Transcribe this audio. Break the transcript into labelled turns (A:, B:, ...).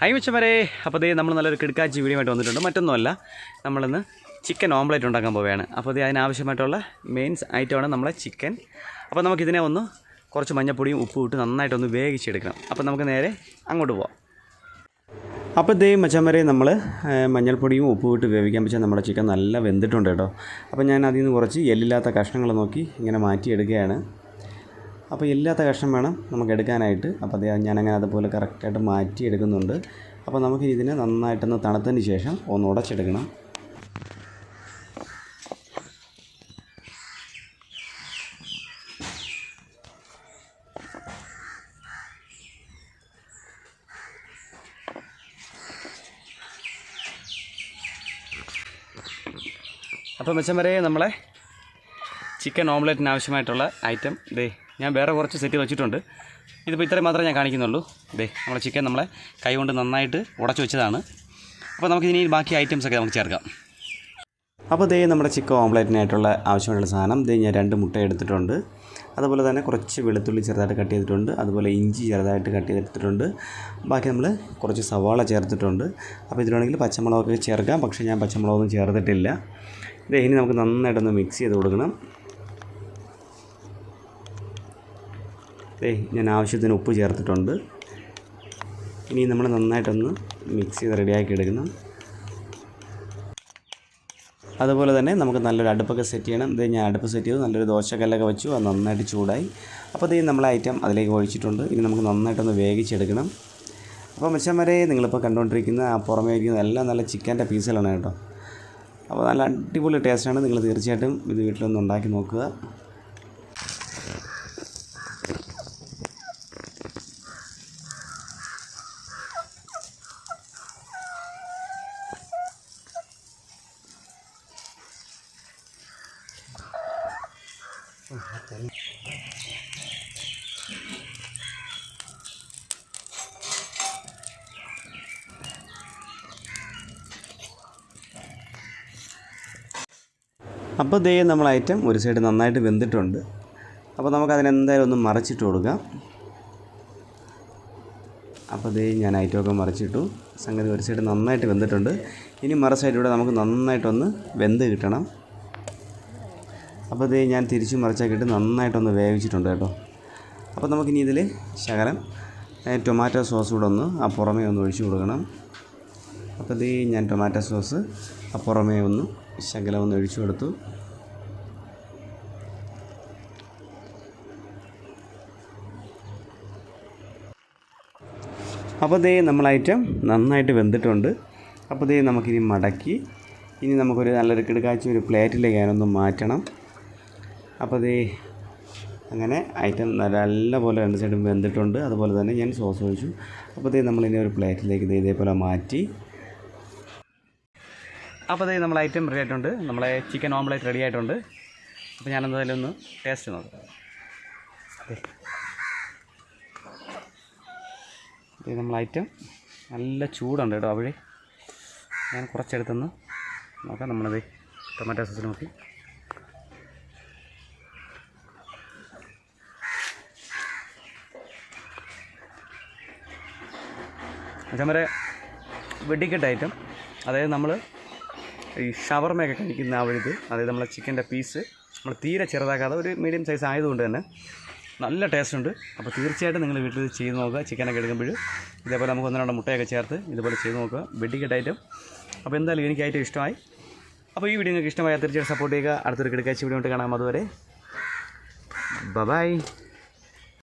A: High മിച്ചമരെ അപ്പോൾ ദേ നമ്മൾ നല്ലൊരു കിടക്കാച്ചി വീഡിയോ ആയിട്ട് വന്നിട്ടുണ്ട്. മറ്റൊന്നുമല്ല നമ്മളിന്ന് ചിക്കൻ ഓംലെറ്റ് ഉണ്ടാക്കാൻ പോവുകയാണ്. അപ്പോൾ ദേ അതിനാവശ്യമായിട്ടുള്ള മെയിൻസ് ഐറ്റമാണ് നമ്മളെ ചിക്കൻ അപ്പോൾ നമുക്കിതിനെ ഒന്ന് കുറച്ച് മഞ്ഞപ്പൊടിയും ഉപ്പും ഇട്ട് നന്നായിട്ടൊന്ന് വേവിച്ചെടുക്കണം. അപ്പോൾ നമുക്ക് നേരെ അങ്ങോട്ട് പോവാം. അപ്പോൾ ദേ മച്ചമ്മരെ നമ്മൾ മഞ്ഞൾപ്പൊടിയും ഉപ്പും ഇട്ട് വേവിക്കാൻ വെച്ചാൽ നമ്മുടെ ചിക്കൻ നല്ല വെന്തിട്ടുണ്ട് കേട്ടോ. അപ്പോൾ ഞാൻ അതിൽ നിന്ന് കുറച്ച് എല്ലില്ലാത്ത കഷ്ണങ്ങൾ നോക്കി ഇങ്ങനെ മാറ്റിയെടുക്കുകയാണ്. അപ്പോൾ ഇല്ലാത്ത കഷ്ണം വേണം നമുക്ക് എടുക്കാനായിട്ട്. അപ്പോൾ അത് ഞാനങ്ങനെ അതുപോലെ കറക്റ്റായിട്ട് മാറ്റി എടുക്കുന്നുണ്ട്. അപ്പോൾ നമുക്ക് ഇതിനെ നന്നായിട്ടൊന്ന് തണുത്തതിന് ശേഷം ഒന്ന് ഉടച്ചെടുക്കണം. അപ്പോൾ മെച്ചം വരെ നമ്മളെ ചിക്കൻ ഓംലെറ്റിന് ആവശ്യമായിട്ടുള്ള ഐറ്റം ദേ ഞാൻ വേറെ കുറച്ച് സെറ്റ് വെച്ചിട്ടുണ്ട്. ഇതിപ്പോൾ ഇത്രയും മാത്രമേ ഞാൻ കാണിക്കുന്നുള്ളൂ. ദേ നമ്മളെ ചിക്കൻ നമ്മളെ കൈ കൊണ്ട് നന്നായിട്ട് ഉടച്ചു വെച്ചതാണ്. അപ്പോൾ നമുക്ക് ഇനി ബാക്കി ഐറ്റംസ് ഒക്കെ നമുക്ക് ചേർക്കാം. അപ്പോൾ ദേ നമ്മുടെ ചിക്കൻ ഓംപ്ലേറ്റിനായിട്ടുള്ള ആവശ്യമായിട്ടുള്ള സാധനം. ദേ ഞാൻ രണ്ട് മുട്ട എടുത്തിട്ടുണ്ട്. അതുപോലെ തന്നെ കുറച്ച് വെളുത്തുള്ളി ചെറുതായിട്ട് കട്ട് ചെയ്തിട്ടുണ്ട്. അതുപോലെ ഇഞ്ചി ചെറുതായിട്ട് കട്ട് ചെയ്തെടുത്തിട്ടുണ്ട്. ബാക്കി നമ്മൾ കുറച്ച് സവാള ചേർത്തിട്ടുണ്ട്. അപ്പോൾ ഇതിലാണെങ്കിൽ പച്ചമുളകൊക്കെ ചേർക്കാം. പക്ഷേ ഞാൻ പച്ചമുളകൊന്നും ചേർത്തിട്ടില്ല. ഇനി നമുക്ക് നന്നായിട്ടൊന്ന് മിക്സ് ചെയ്ത് കൊടുക്കണം. ഞാൻ ആവശ്യത്തിന് ഉപ്പ് ചേർത്തിട്ടുണ്ട്. ഇനി നമ്മൾ നന്നായിട്ടൊന്ന് മിക്സ് ചെയ്ത് റെഡിയാക്കി എടുക്കുന്നു അതുപോലെ തന്നെ നമുക്ക് നല്ലൊരു അടുപ്പൊക്കെ സെറ്റ് ചെയ്യണം. ഇത് ഞാൻ അടുപ്പ് സെറ്റ് ചെയ്തു. നല്ലൊരു ദോശക്കല്ലൊക്കെ വെച്ചു. അത് നന്നായിട്ട് ചൂടായി. അപ്പോൾ ഇത് നമ്മൾ ഐറ്റം അതിലേക്ക് ഒഴിച്ചിട്ടുണ്ട്. ഇനി നമുക്ക് നന്നായിട്ടൊന്ന് വേവിച്ചെടുക്കണം. അപ്പോൾ വരെ നിങ്ങളിപ്പോൾ കണ്ടുകൊണ്ടിരിക്കുന്ന ആ പുറമേ ഇരിക്കുന്ന എല്ലാം നല്ല ചിക്കന്റെ പീസുകളാണ് കേട്ടോ. അപ്പോൾ നല്ല അടിപൊളി ടേസ്റ്റാണ് നിങ്ങൾ തീർച്ചയായിട്ടും ഇത് വീട്ടിലൊന്ന് ഉണ്ടാക്കി നോക്കുക. അപ്പോൾ ദേ നമ്മൾ ഐറ്റം ഒരു സൈഡ് നന്നായിട്ട് വെന്തിട്ടുണ്ട്. അപ്പോൾ നമുക്ക് അതിനെന്തായാലും ഒന്ന് മറച്ചിട്ട് കൊടുക്കാം. അപ്പോൾ ദേ ഞാൻ ഐറ്റമൊക്കെ മറിച്ചിട്ടു. സംഗതി ഒരു സൈഡ് നന്നായിട്ട് വെന്തിട്ടുണ്ട്. ഇനി മറ സൈഡിലൂടെ നമുക്ക് നന്നായിട്ടൊന്ന് വെന്ത് കിട്ടണം. അപ്പോൾ ഇത് ഞാൻ തിരിച്ചു മറിച്ചാക്കിയിട്ട് നന്നായിട്ടൊന്ന് വേവിച്ചിട്ടുണ്ട് കേട്ടോ. അപ്പോൾ നമുക്കിനി ഇതിൽ ശകലം ടൊമാറ്റോ സോസ് കൂടെ ഒന്ന് ആ പുറമേ ഒന്ന് ഒഴിച്ചു കൊടുക്കണം. അപ്പോൾ ഇത് ഞാൻ ടൊമാറ്റോ സോസ് ആ പുറമേ ഒന്ന് ശകലം ഒന്ന് ഒഴിച്ചു കൊടുത്തു. അപ്പോൾ ദേ നമ്മൾ ഐറ്റം നന്നായിട്ട് വെന്തിട്ടുണ്ട്. അപ്പോൾ ദേ നമുക്കിനി മടക്കി ഇനി നമുക്കൊരു നല്ലൊരു കിടക്കാഴ്ച ഒരു പ്ലേറ്റിലേക്ക് അതിനൊന്ന് മാറ്റണം. അപ്പോൾ ദേ അങ്ങനെ ഐറ്റം നല്ല പോലെ രണ്ട് സൈഡും വെന്തിട്ടുണ്ട്. അതുപോലെ തന്നെ ഞാൻ സോസ് ഒഴിച്ചു. അപ്പോൾ ദേ ഇനി ഒരു പ്ലേറ്റിലേക്ക് ഇതേപോലെ മാറ്റി. അപ്പോൾ ദേ നമ്മൾ ഐറ്റം റെഡി ആയിട്ടുണ്ട്. നമ്മളെ ചിക്കൻ ഓംലേറ്റ് റെഡി ആയിട്ടുണ്ട്. അപ്പോൾ ഞാൻ എന്തായാലും ഒന്ന് ടേസ്റ്റ് നോക്കാം. ഇത് നമ്മൾ ഐറ്റം നല്ല ചൂടുണ്ട് കേട്ടോ അവിടെ ഞാൻ കുറച്ചെടുത്തുനിന്ന് നോക്കാം. നമ്മളത് ടൊമാറ്റോ സോസിൽ നോക്കി. നമ്മുടെ വെടിക്കെട്ട് ഐറ്റം അതായത് നമ്മൾ ഈ ഷവർമയൊക്കെ കഴിക്കുന്ന ആ ഒരു ഇത് അതായത് നമ്മളെ ചിക്കന്റെ പീസ് നമ്മൾ തീരെ ചെറുതാക്കാതെ ഒരു മീഡിയം സൈസ് ആയതുകൊണ്ട് തന്നെ നല്ല ടേസ്റ്റ് ഉണ്ട്. അപ്പോൾ തീർച്ചയായിട്ടും നിങ്ങൾ വീട്ടിൽ ഇത് ചെയ്ത് നോക്കുക. ചിക്കനൊക്കെ എടുക്കുമ്പോൾ ഇതേപോലെ നമുക്ക് ഒന്ന് രണ്ട് മുട്ടയൊക്കെ ചേർത്ത് ഇതുപോലെ ചെയ്ത് നോക്കുക. വെടിക്കെട്ട് ഐറ്റം അപ്പോൾ എന്തായാലും എനിക്ക് ഐറ്റം ഇഷ്ടമായി. അപ്പോൾ ഈ വീഡിയോ നിങ്ങൾക്ക് ഇഷ്ടമായ തീർച്ചയായിട്ടും സപ്പോർട്ട് ചെയ്യുക. അടുത്തൊരു കിടക്കാഴ്ച വീഡിയോ കൊണ്ട് കാണാം. അതുവരെ ബൈ